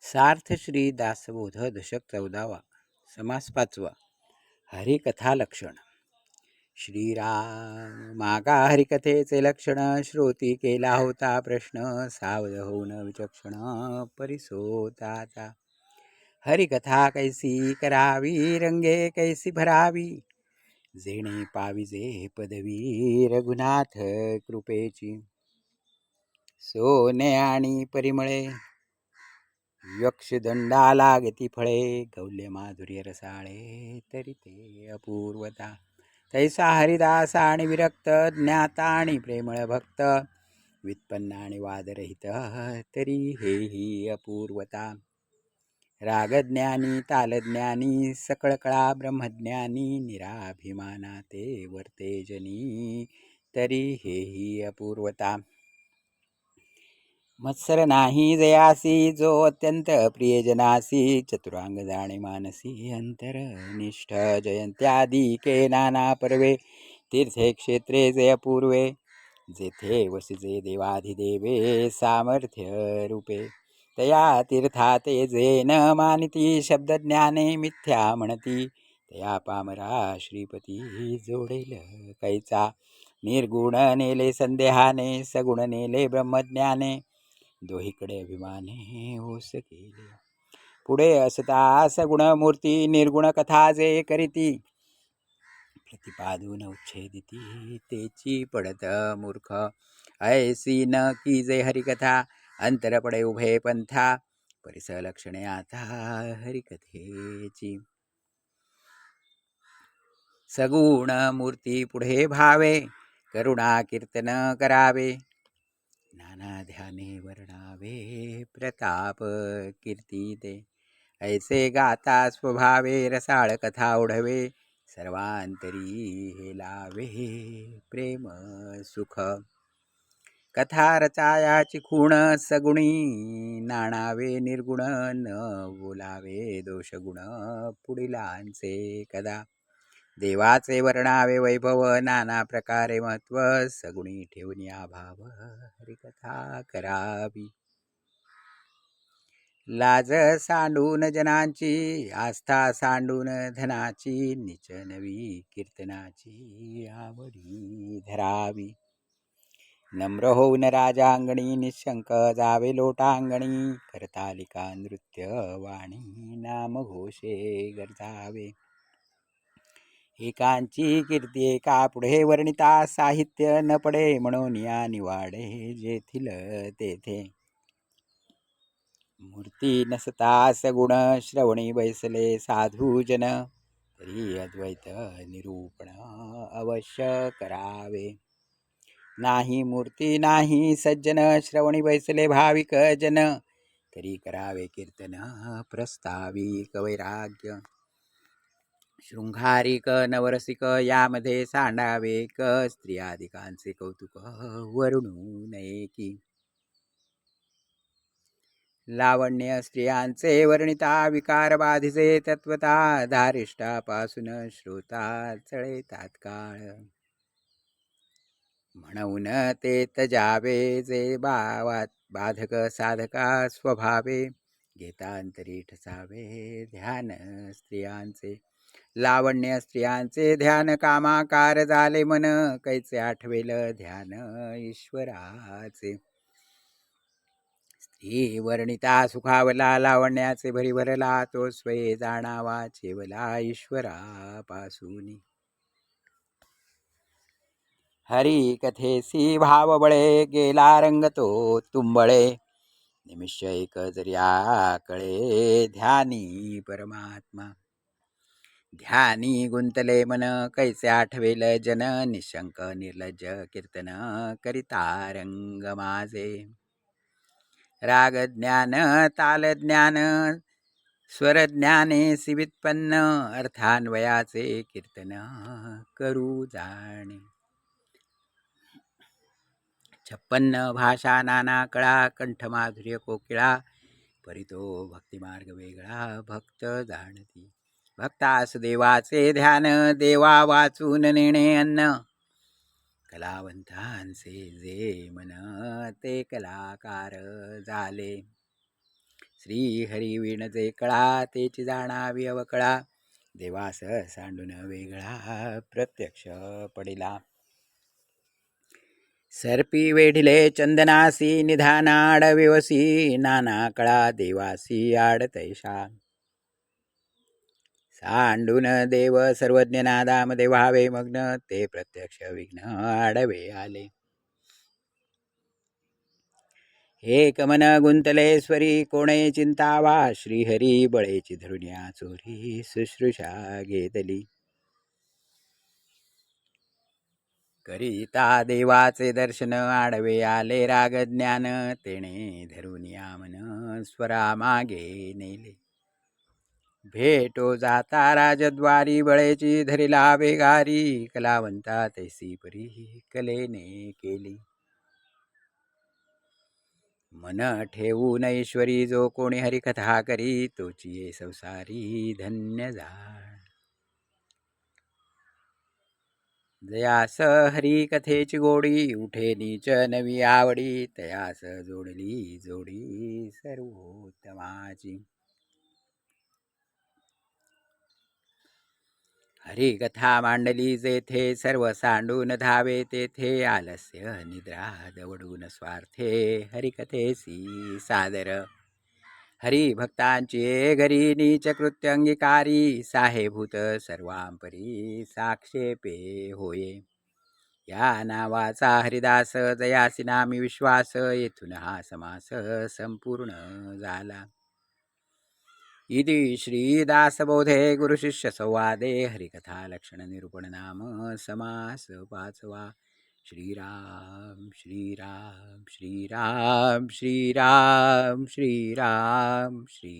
सार्थ श्री दासबोध दशक चौदावा समास पाचवा हरिकथा लक्षण. श्रीराम मागा हरिकथेचे लक्षण श्रोती केला होता प्रश्न सावध होऊन विचक्षण परिसोता हरिकथा कैसी करावी रंगे कैसी भरावी? जेणे पाविजे पदवी रघुनाथ कृपेची. सोने आणि परिमळे यक्षदंडाला घेती फळे गौल्य माधुर्य रसाळे तरी ते अपूर्वता. तैसा हरिदास आणि विरक्त ज्ञाता आणि प्रेमळ भक्त व्युत्पन्न आणि वादरहित तरी हेही अपूर्वता. रागज्ञानी तालज्ञानी सकळकळा ब्रह्मज्ञानी निराभिमाना ते वर्तेजनी तरी हेही अपूर्वता. मत्सर नाही जयासी जो अत्यंत प्रियजनासी चतुरांग जाणे मानसी अंतरनिष्ठ जयंत्यादी के नाना पर्वे तीर्थे क्षेत्रे जय पूर्वे जेथे वसिजे देवाधिदेवे सामर्थ्य रूपे तया तीर्थाते जे न मानिती शब्दज्ञाने मिथ्या म्हणती तया पामरा श्रीपती जोडेल कैचा। निर्गुण नेले संदेहाने सगुण नेले ब्रह्मज्ञाने दोहीकडे अभिमाने होस केले. पुढे असता सगुणमूर्ती निर्गुण कथा जे करीती. प्रतिपादून उच्छेदिती तेची पडत मूर्ख. ऐसी न की जे हरिकथा अंतर पडे उभे पंथा. परिसलक्षणे आता हरिकथेची. सगुण मूर्ती पुढे भावे करुणा कीर्तन करावे. ध्याने वर्णावे प्रताप कीर्ती ते ऐसे गाता स्वभावे रसाळ कथा ओढवे सर्वांतरी हे लावे प्रेम सुख. कथा रचायाची खूण सगुणी नाणावे निर्गुण न बोलावे दोषगुण पुढीलांचे कदा. देवाचे वर्णावे वैभव नाना प्रकारे महत्त्व सगुणी ठेवून आभाव हरिकथा करावी. लाज सांडून जनांची आस्था सांडून धनाची निच नवी कीर्तनाची आवडी धरावी. नम्र होऊन राजांगणी निशंक जावे लोटांगणी करतालिका नृत्य वाणी नाम घोषे एकांची कीर्ती एका पुढे वर्णिता साहित्य न पडे म्हणून या निवाडे जेथील तेथे. मूर्ती नसता सगुण श्रवणी बैसले साधू जन तरी अद्वैत निरूपण अवश्य करावे. नाही मूर्ती नाही सज्जन श्रवणी बैसले भाविक जन तरी करावे कीर्तन प्रस्ताविक वैराग्य. शृंगारिक नवरसिक यामध्ये सांडावे क स्त्रियादिकांचे कौतुक वरुणू नये की लावण्य स्त्रियांचे वर्णिता विकार बाधिसे तत्वता धारिष्टापासून श्रोता चळे तात्काळ. म्हणून ते तजावे जे बावात बाधक साधका स्वभावे घेतांतरी ठसावे ध्यान स्त्रियांचे. लावण्य स्त्रियांचे ध्यान कामाकार झाले मन. कैचे आठवेल ध्यान ईश्वराचे? स्त्री वर्णिता सुखावला लावण्याचे भरी भरला तो स्वय जाणावा चेवला ईश्वरापासून. हरी कथेसी भावबळे गेला रंग तो तुंबळे. निमिष एक जरी कळे ध्यानी परमात्मा. ध्यानी गुंतले मन कैसे आठवेल जन निशंक निर्लज्ज कीर्तन करिता रंग माझे. राग ज्ञान ताल ज्ञान स्वर ज्ञाने सिवित्पन्न अर्थान्वयाचे कीर्तन करू जाणे. छप्पन्न भाषा नाना कळा कंठमाधुर्य कोकिळा परितो भक्तिमार्ग वेगळा भक्त जाणती. भक्तास देवाचे ध्यान देवा वाचून नेणे अन्न. कलावंतांचे जे मन ते कलाकार झाले. श्री हरी विणजे कळा तेची जाणावी अवकळा. देवास सांडून वेगळा प्रत्यक्ष पडिला. सर्पी वेढिले चंदनासी निधानाड विवसी नाना कळा देवासी आड तैशा सांडून देव सर्वज्ञ नादामध्ये व्हावे मग्न ते प्रत्यक्ष विघ्न आडवे आले. हे कमन गुंतलेश्वरी कोणे चिंतावा? श्रीहरी बळेची धरुण्या चोरी शुश्रूषा घेतली. करिता देवाचे दर्शन आडवे आले राग ज्ञान तेणे धरून यामन स्वरा मागे नेले. भेटो जाता राजद्वारी बळेची धरिला बेगारी कलावंता तैसी परी कलेने केली. मन ठेवून ऐश्वरी जो कोणी हरिकथा करी तोची ये संसारी धन्य झाड जयास हरी कथेची गोडी उठे नीच नवी आवडी. तयास जोडली जोडी सर्वोत्तमाची. हरी कथा मांडली जेथे सर्व सांडून धावे तेथे आलस्य निद्रा दवडून स्वार्थे हरिकथेसी सादर। हरी भक्तांची घरी नीच कृत्य अंगीकारी साहेभूत सर्वांपरी साक्षेपे होये। या नावाचा हरिदास जयासी नामी विश्वास येथून हा समास संपूर्ण झाला। इति श्रीदासबोधे गुरुशिष्यसंवादे हरिकथालक्षणनिरूपणनाम नाम समास पाचवा श्रीराम श्रीराम श्रीराम श्रीराम श्रीराम श्री